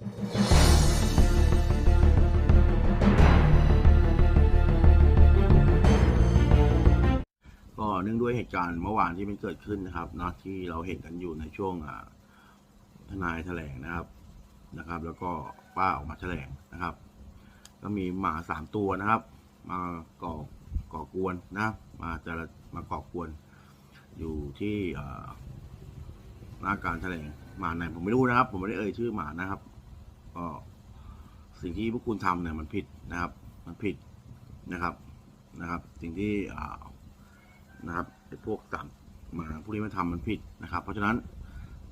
ก็เนื่องด้วยเหตุการณ์เมื่อวานที่มันเกิดขึ้นนะครับนะที่เราเห็นกันอยู่ในช่วงทนายแถลงนะครับนะครับ แล้วก็ป้าออกมาแถลงนะครับ ก็มีหมาสามตัวนะครับ มาก่อก่อกวนนะมาจะมาก่อกวน อยู่ที่หน้าการแถลงหมาไหนผมไม่รู้นะครับ ผมไม่ได้เอ่ยชื่อหมานะครับ ก็สิ่งที่พวกคุณทำเนี่ยมันผิดนะครับ มันผิดนะครับนะครับ สิ่งที่นะครับพวกสามหมาพวกนี้มันทำมันผิดนะครับ เพราะฉะนั้น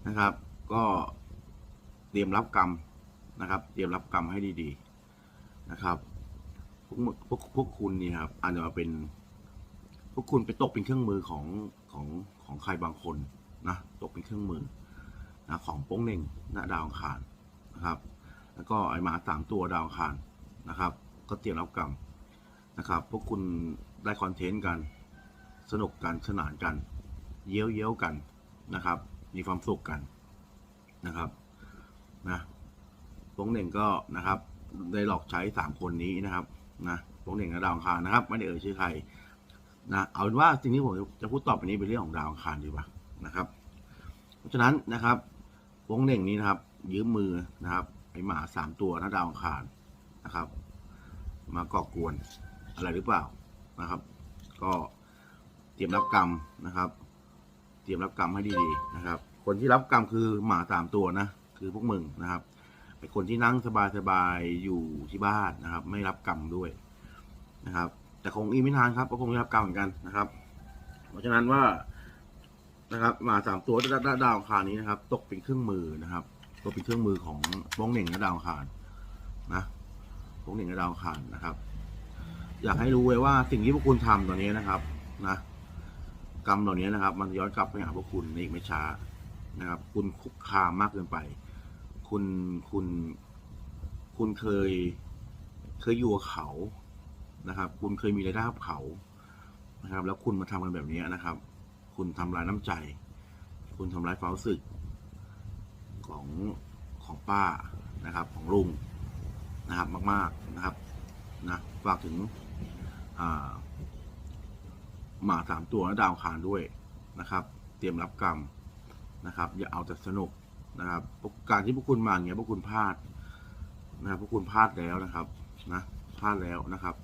นะครับ ก็เตรียมรับกรรมนะครับ เตรียมรับกรรมให้ดีๆนะครับพวกพวกพวกคุณนี่ครับอาจจะมาเป็น พวกคุณไปตกเป็นเครื่องมือของของของใครบางคนนะตกเป็นเครื่องมือนะของโป้งเหน่งณดาวอังคารนะครับ แล้วก็ไอหมาสามตัวดาวคารนะครับ ก็เตรียมรับกรรมนะครับ พวกคุณได้คอนเทนต์กัน สนุกกันสนานกัน เย้ยวเย้ยวกันนะครับ มีความสุขกันนะครับนะโป้งเหน่งก็นะครับได้หลอกใช้สามคนนี้นะครับนะโป้งเหน่งและดาวอังคารนะครับ ไม่ได้เอ่ยชื่อใครนะเอาเป็นว่าสิ่งที่ผมจะพูดต่อไปนี้เป็นเรื่องของดาวอังคารดีกว่านะครับ เพราะฉะนั้นนะครับโป้งเหน่งนี้นะครับ ยืมมือนะครับ หมาสามตัวนะดาวอังคารนะครับ มาก่อกวนอะไรหรือเปล่านะครับ ก็เตรียมรับกรรมนะครับ เตรียมรับกรรมให้ดีๆนะครับ คนที่รับกรรมคือหมาสามตัวนะคือพวกมึงนะครับไอคนที่นั่งสบายๆอยู่ที่บ้านนะครับ ไม่รับกรรมด้วยนะครับ แต่คงอีไม่นานครับก็คงได้รับกรรมเหมือนกันนะครับ เพราะฉะนั้นว่านะครับหมาสามตัวดาวดาวอังคารนี้นะครับ ตกเป็นเครื่องมือนะครับ ก็เป็นเครื่องมือของบ้องเหน่งและดาวคารนะบ้องเหน่งและดาวคารนะครับ อยากให้รู้ไว้ว่าสิ่งที่พวกคุณทำตอนนี้นะครับนะกรรมเหล่านี้นะครับ มันย้อนกลับไปหาพวกคุณในอีกไม่ช้านะครับ คุณคุกคามมากเกินไป คุณคุณ คุณเคยเคยอยู่กับเขานะครับ คุณเคยมีรายได้กับเขานะครับ แล้วคุณมาทำกันแบบนี้นะครับ คุณทำร้ายน้ำใจ คุณทำร้ายความรู้สึก ของของป้านะครับของลุงนะครับมาก ๆนะครับนะฝากถึงหมาสามตัวและดาวคารด้วยนะครับ เตรียมรับกรรมนะครับ อย่าเอาแต่สนุกนะครับกการที่พวกคุณมาอย่างเงี้ยพวกคุณพลาดนะครับพวกคุณพลาดแล้วนะครับนะพลาดแล้วนะครับ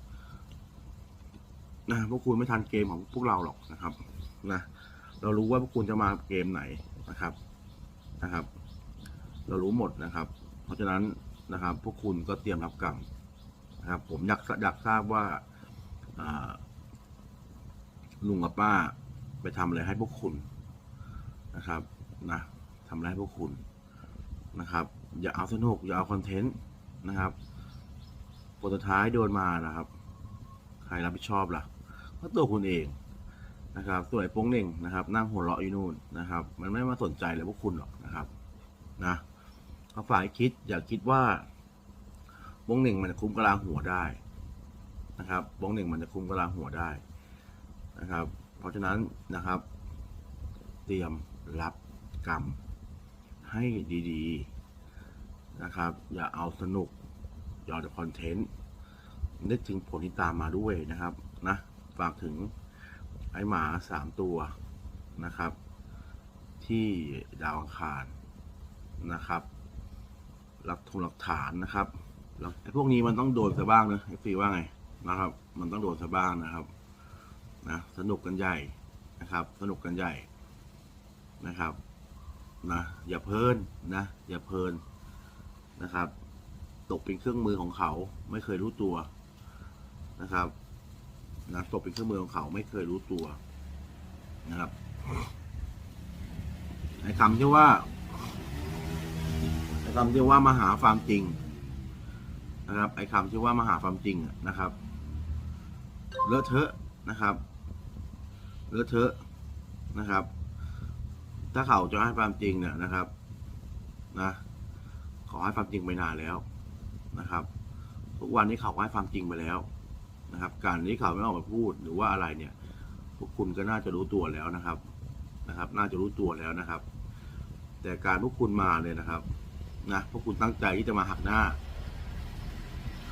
นะพวกคุณไม่ทันเกมของพวกเราหรอกนะครับนะเรารู้ว่าพวกคุณจะมาเกมไหนนะครับนะครับ เรารู้หมดนะครับ เพราะฉะนั้นนะครับ พวกคุณก็เตรียมรับกรรมนะครับ ผมอยากอยากทราบว่าลุงกับป้าไปทำอะไรให้พวกคุณนะครับนะทำอะไรให้พวกคุณนะครับ อย่าเอาสนุกอย่าเอาคอนเทนต์นะครับผลสุดท้ายโดนมานะครับ ใครรับผิดชอบล่ะก็ตัวคุณเองนะครับส่วนไอ้โป้งเน่งนะครับ นั่งหัวเราะอยู่นู่นนะครับ มันไม่มาสนใจเลยพวกคุณหรอกนะครับ นะ ก็ฝ่ายคิดอย่าคิดว่าโป้งหนึ่งมันจะคุ้มกะลาหัวได้นะครับโป้งหนึ่งมันจะคุ้มกะลาหัวได้นะครับ เพราะฉะนั้นนะครับ เตรียมรับกรรมให้ดีๆนะครับ อย่าเอาสนุกอย่าเอาคอนเทนต์นึกถึงผลที่ตามมาด้วยนะครับนะฝากถึงไอหมาสามตัวนะครับ ที่ดาวอังคารนะครับ หลักทุนหลักฐานนะครับแล้พวกนี้มันต้องโดนซะบ้างนะไอ้ฟีว่าไงนะครับ มันต้องโดนซะบ้างนะครับนะสนุกกันใหญ่นะครับ สนุกกันใหญ่นะครับนะอย่าเพลินนะ อย่าเพลินนะครับ ตกเป็นเครื่องมือของเขาไม่เคยรู้ตัวนะครับนะตกเป็นเครื่องมือของเขาไม่เคยรู้ตัวนะครับไอ้คำที่ว่า คำที่ว่ามาหาความจริง นะครับ ไอ้คำที่ว่ามาหาความจริงนะครับเลอะเทอะนะครับเลอะเทอะนะครับ ถ้าเขาจะให้ความจริงเนี่ยนะครับนะขอให้ความจริงไปนานแล้วนะครับ ทุกวันนี้เขาให้ความจริงไปแล้วนะครับ การที่เขาไม่ออกมาพูดหรือว่าอะไรเนี่ย พวกคุณก็น่าจะรู้ตัวแล้วนะครับนะครับ น่าจะรู้ตัวแล้วนะครับ แต่การพวกคุณมาเลยนะครับ นะพวกคุณตั้งใจที่จะมาหักหน้า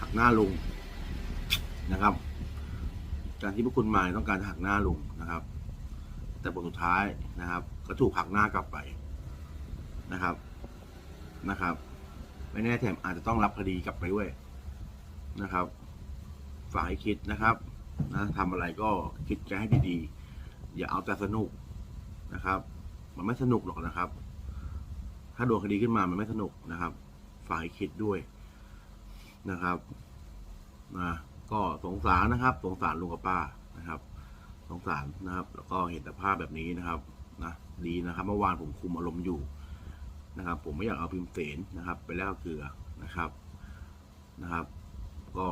หักหน้าลุงนะครับ การที่พวกคุณมาต้องการจะหักหน้าลุงนะครับ แต่ผลสุดท้ายนะครับ ก็ถูกหักหน้ากลับไปนะครับนะครับ ไม่แน่แถมอาจจะต้องรับคดีกลับไปด้วยนะครับฝากให้คิดนะครับนะทำอะไรก็คิดกันให้ดีๆอย่าเอาแต่สนุกนะครับ มันไม่สนุกหรอกนะครับ ถ้าโดนคดีขึ้นมามันไม่สนุกนะครับฝากคิดด้วยนะครับนะก็สงสารนะครับ สงสารลุงกับป้านะครับ สงสารนะครับ แล้วก็เห็นแต่ภาพแบบนี้นะครับนะดีนะครับเมื่อวานผมคุมอารมณ์อยู่นะครับ ผมไม่อยากเอาพิมพ์เสนนะครับ ไปแล้วเกลือนะครับนะครับ ก็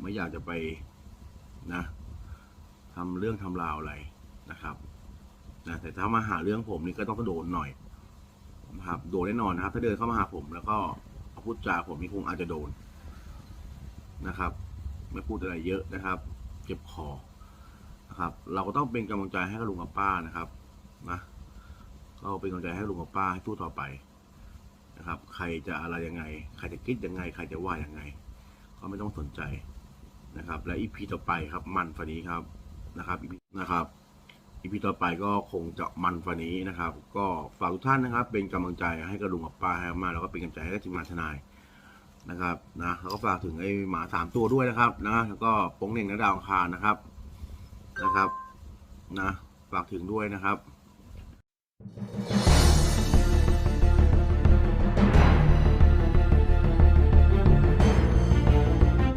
ไม่อยากจะไปนะทำเรื่องทำราวอะไรนะครับนะแต่ถ้ามาหาเรื่องผมนี่ก็ต้องโดนหน่อย นะครับโดนแน่นอนนะครับ ถ้าเดินเข้ามาหาผม แล้วก็พูดจาผมนี่คงอาจจะโดนนะครับ ไม่พูดอะไรเยอะนะครับ เจ็บคอนะครับ เราก็ต้องเป็นกำลังใจให้กับลุงกับป้านะครับนะก็เป็นกำลังใจให้ลุงกับป้าให้สู้ต่อไปนะครับ ใครจะอะไรยังไง ใครจะคิดยังไง ใครจะว่ายังไง ก็ไม่ต้องสนใจนะครับ และอีพีต่อไปครับ มันฟันนี้ครับนะครับนะครับ อีพีต่อไปก็คงจะมันฝันนี้นะครับ ก็ฝากทุกท่านนะครับ เป็นกำลังใจให้กระลุงกับป้าให้มากแล้วก็เป็นกำลังใจให้กับทีมงานทนายนะครับนะแล้วก็ฝากถึงไอ้หมาสามตัวด้วยนะครับนะแล้วก็ปงเหน่งและดาวคารนะครับนะครับนะฝากถึงด้วยนะครับ